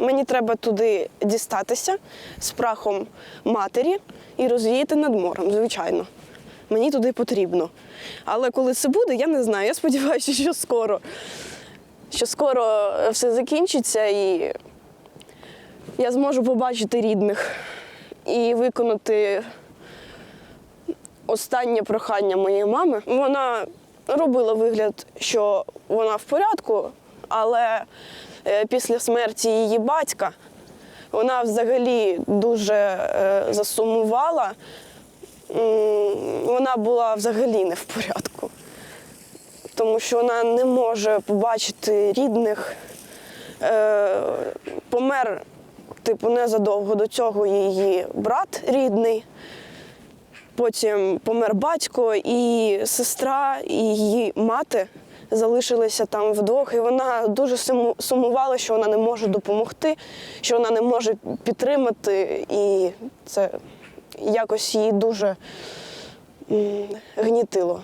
Мені треба туди дістатися з прахом матері і розвіяти над морем, звичайно. Мені туди потрібно. Але коли це буде, я не знаю. Я сподіваюся, що скоро. Що скоро все закінчиться і я зможу побачити рідних і виконати останнє прохання моєї мами. Вона робила вигляд, що вона в порядку, але е, після смерті її батька вона взагалі дуже е, засумувала. Вона була взагалі не в порядку, тому що вона не може побачити рідних. Е, Помер, типу, незадовго до цього її брат рідний. Потім помер батько, і сестра, і її мати залишилися там вдвох. І вона дуже суму- сумувала, що вона не може допомогти, що вона не може підтримати. І це якось її дуже гнітило.